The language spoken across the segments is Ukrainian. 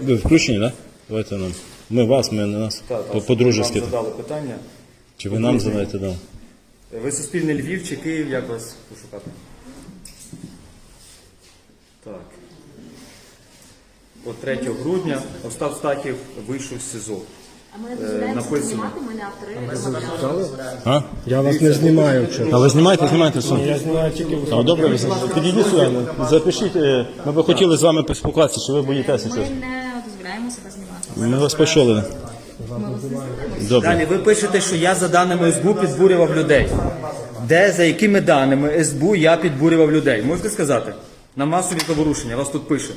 Ви включені, так? Да? Давайте нам. Ми вас, ми не нас. По-дружески. Вам задали питання. Чи ви нам задаєте, да. Ви Суспільне Львів чи Київ, як вас пошукати? Так. От 3 грудня Остап Стахів вийшов з СИЗО. А ми не дозволяємо написано. знімати, ми не автори. А? Я вас не знімаю. А ви знімаєте, знімаєте все. Я знімаю тільки в А, добре, ви підійдіть сюди, запишіть. е, Ми би хотіли з вами поспілкуватися, чи ви боїтеся Ми не дозволяємо себе знімати. Ми вас почули. Добре. Далі ви пишете, що я за даними СБУ підбурював людей. Де, за якими даними СБУ я підбурював людей? Можете сказати? На масові заворушення, вас тут пише.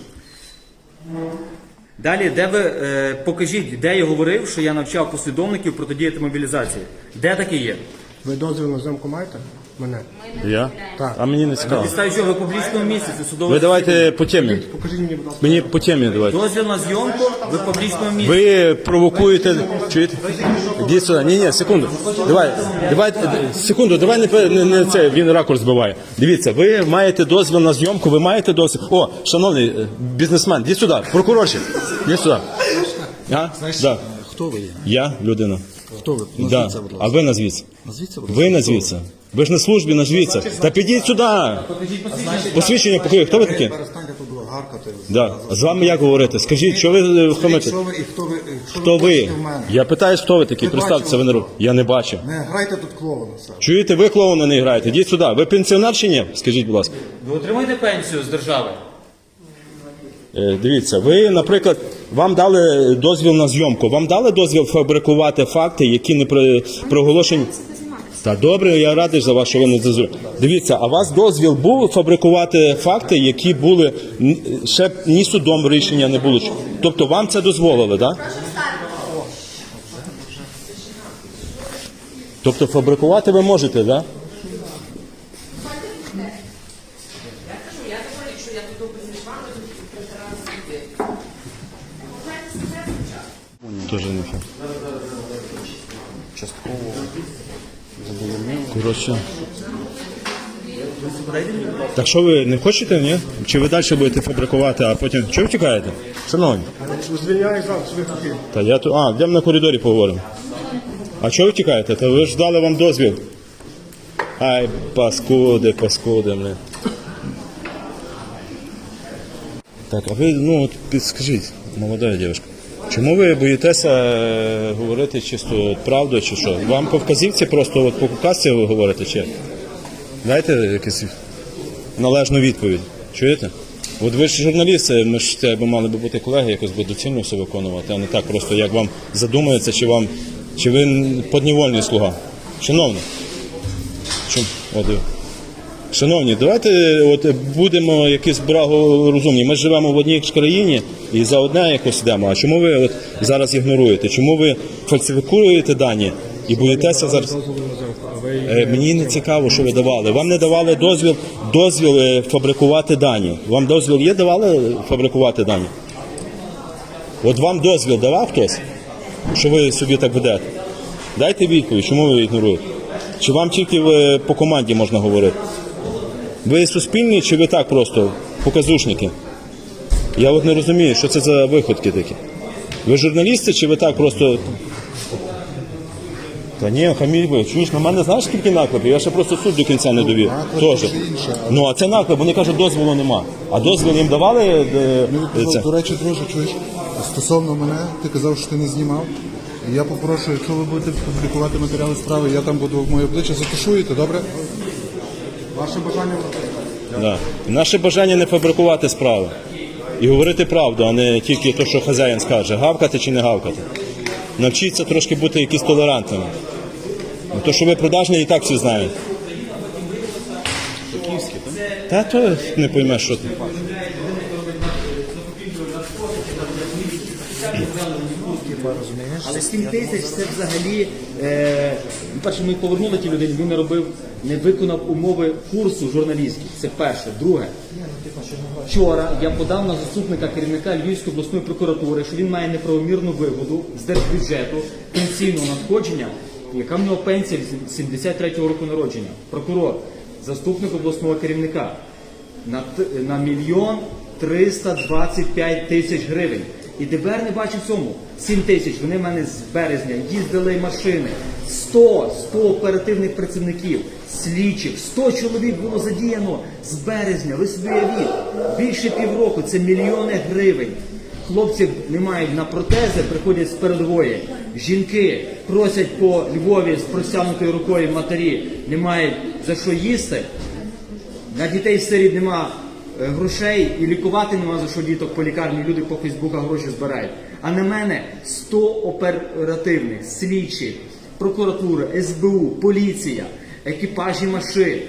Далі, де ви е, покажіть, де я говорив, що я навчав послідовників протидіяти мобілізації. Де таке є? Ви дозвіл на зйомку маєте? Мене. Я? Так. А мені не цікаво. Підставі, що ви в публічному місці, це судове Ви давайте по темі. Покажіть мені, будь ласка. Мені по темі давайте. Дозвіл на зйомку ви в публічному місці. Ви провокуєте. Чуєте? Ідіть сюди. Ні, ні, секунду. Давай, давай, секунду, давай не, пе- не, не це, він ракурс збиває. Дивіться, ви маєте дозвіл на зйомку, ви маєте дозвіл. О, шановний е, бізнесмен, ідіть сюди, прокурорчик, ідіть сюди. А? Да. Хто ви є? Я людина. Хто ви? Да. Назвіться, будь А ласка. ви назвіться. Назвіться, будь ласка. Ви назвіться. Ви ж на службі, назвіться. Та підіть сюди. Посвідчення покажіть. Хто ви такі? Перестаньте тут гаркати. Да. А з вами як говорити? Скажіть, що ви е, хамите? Хто ви і хто ви? і Хто ви? хочете в мене? Я питаю, хто ви такі? Ви Представтеся, ви не роб- Я не бачив. Не грайте тут клоуна. Чуєте, ви клоуна не граєте? Йдіть сюди. Ви пенсіонер чи ні? Скажіть, будь ласка. Ви отримуєте пенсію з держави? Е, Дивіться, ви, наприклад, вам дали дозвіл на зйомку. Вам дали дозвіл фабрикувати факти, які не при проголошені. Та добре, я радий за вас, що ви не зазу. Дивіться, а у вас дозвіл був фабрикувати факти, які були ще ні судом рішення не було. Тобто вам це дозволили, так? Да? Тобто фабрикувати ви можете, так? Да? Тоже не. Частково. Коротше. Так що ви не хочете, ні? Чи ви далі будете фабрикувати, а потім. Чого ви тікаєте? Шановні. Звільняю зал своїх хотів. Та я тут. А, йдемо на коридорі поговоримо. А чого ви тікаєте? Та ви ж дали вам дозвіл. Ай, паскуди, паскуди, блин. Так, а ви, ну, от підскажіть, молода дівчинка, чому ви боїтеся е, говорити чисто правду чи що? Вам по вказівці просто от по казці ви говорите чи? Дайте якусь належну відповідь. Чуєте? От ви ж журналісти, ми ж це мали би бути колеги, якось би доцільно все виконувати, а не так просто, як вам задумається, чи вам чи ви поднівольний слуга. Шановні. Чому? Шановні, давайте от будемо якісь благорозумні. Ми живемо в одній країні і за одне якось йдемо. А чому ви от зараз ігноруєте? Чому ви фальсифікуєте дані і боїтеся зараз? Е, Мені не цікаво, що ви давали. Вам не давали дозвіл, дозвіл е, фабрикувати дані. Вам дозвіл є давали фабрикувати дані? От вам дозвіл давав хтось, що ви собі так ведете? Дайте відповідь, чому ви ігноруєте? Чи вам тільки е, по команді можна говорити? Ви суспільні чи ви так просто показушники? Я от не розумію, що це за виходки такі. Ви журналісти чи ви так просто та ні, хаміль ви. Чуєш, на мене знаєш скільки наклепів? Я ще просто суд до кінця не довів. Наклеп Теж. це інше. Ну а це наклеп, вони кажуть, дозволу нема. А дозвіл їм давали е, е, Ну, це? До речі, друже, чуєш, стосовно мене, ти казав, що ти не знімав. І Я попрошу, якщо ви будете публікувати матеріали справи, я там буду в моє обличчя затушуєте, добре? Ваше бажання Да. Наше бажання не фабрикувати справи. І говорити правду, а не тільки те, що хазяїн скаже, гавкати чи не гавкати. Навчіться трошки бути якісь толерантними. Ну, То, що ви продажні, і так всі знають. Та то не поймеш, що ти. Але 7 тисяч це взагалі. Е, перше, ми повернули ті людині, він не робив, не виконав умови курсу журналістських. Це перше. Друге. Вчора я подав на заступника керівника Львівської обласної прокуратури, що він має неправомірну вигоду з держбюджету пенсійного надходження, яка в нього пенсія 73-го року народження. Прокурор, заступник обласного керівника на, на мільйон 325 тисяч гривень. І ДБР не бачить цьому. 7 тисяч, вони в мене з березня їздили машини. 100, 100 оперативних працівників, слідчих, 100 чоловік було задіяно з березня. Ви собі уявіть, більше півроку, це мільйони гривень. Хлопці не мають на протези, приходять з передової. Жінки просять по Львові з простягнутою рукою матері, не мають за що їсти. На дітей сиріт нема грошей і лікувати нема за що діток по лікарні. Люди по Фейсбуках гроші збирають. А на мене 100 оперативних, слідчих, прокуратура, СБУ, поліція, екіпажі машин.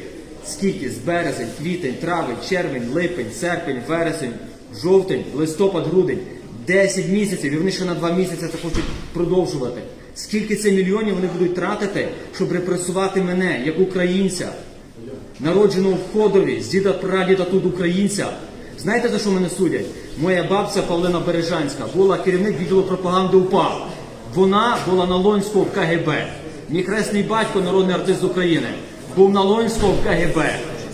Скільки з березень, квітень, травень, червень, липень, серпень, вересень, жовтень, листопад, грудень. 10 місяців, і вони ще на 2 місяці це хочуть продовжувати. Скільки це мільйонів вони будуть тратити, щоб репресувати мене як українця? Народженого в Ходові, з діда прадіда тут українця. Знаєте, за що мене судять? Моя бабця Павлина Бережанська була керівник відділу пропаганди УПА. Вона була на Лонського в КГБ. Мій хресний батько, народний артист України, був на Лонського в КГБ.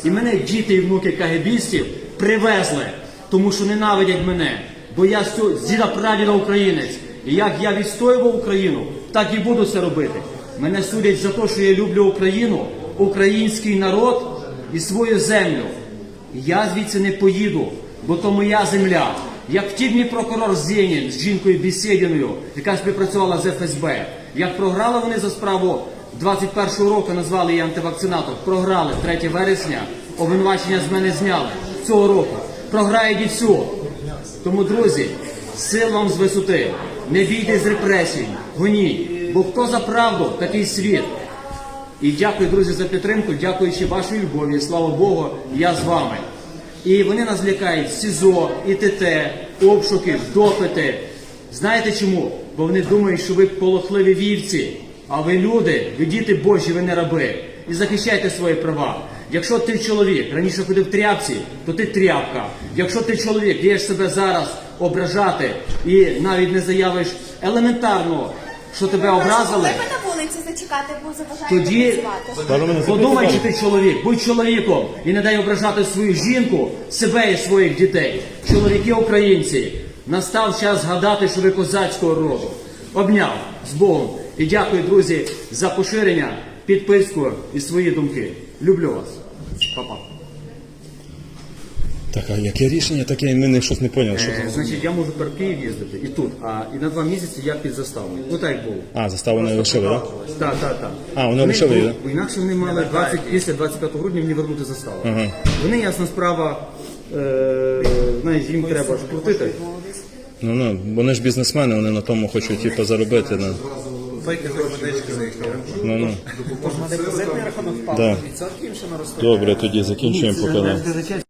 І мене діти і внуки КГБістів привезли, тому що ненавидять мене. Бо я з діда прадіда українець. І як я відстоював Україну, так і буду це робити. Мене судять за те, що я люблю Україну, український народ і свою землю. Я звідси не поїду, бо то моя земля. Як втік мій прокурор Зенін з жінкою Бесєдіною, яка співпрацювала з ФСБ. Як програли вони за справу 21-го року, назвали її антивакцинатор. Програли 3 вересня, обвинувачення з мене зняли цього року. Програють і всю. Тому, друзі, сил вам з висоти, не бійте з репресій, гоніть, бо хто за правду, такий світ. І дякую, друзі, за підтримку. Дякуючи вашій любові, слава Богу, я з вами. І вони нас лякають СІЗО, ІТТ, обшуки, допити. Знаєте чому? Бо вони думають, що ви полохливі вівці, а ви люди, ви діти Божі, ви не раби. І захищайте свої права. Якщо ти чоловік раніше ходив в тряпці, то ти тряпка. Якщо ти чоловік, даєш себе зараз ображати і навіть не заявиш елементарно, що тебе образили. Зачекати, бо заважаєте Тоді подумай, чи ти чоловік, будь чоловіком і не дай ображати свою жінку, себе і своїх дітей. Чоловіки українці, настав час згадати, що ви козацького роду. Обняв з Богом. І дякую, друзі, за поширення, підписку і свої думки. Люблю вас. Па-па. Так, а яке рішення таке? Ми не щось не поняли. Що Е, це? Значить, я можу per Київ їздити і тут, а і на два місяці я під заставою. Ну так як було. А, заставу не лишили, так? Так, так, так. А, вони лишили її, бо Інакше вони мали 20, після 25 грудня мені вернути заставу. Вони, ясна справа, е, знаєш, їм треба ж крутити. Ну, ну, вони ж бізнесмени, вони на тому хочуть типу, заробити. На... Ну, ну. Депозитний рахунок впав Да. Добре, тоді закінчуємо поки.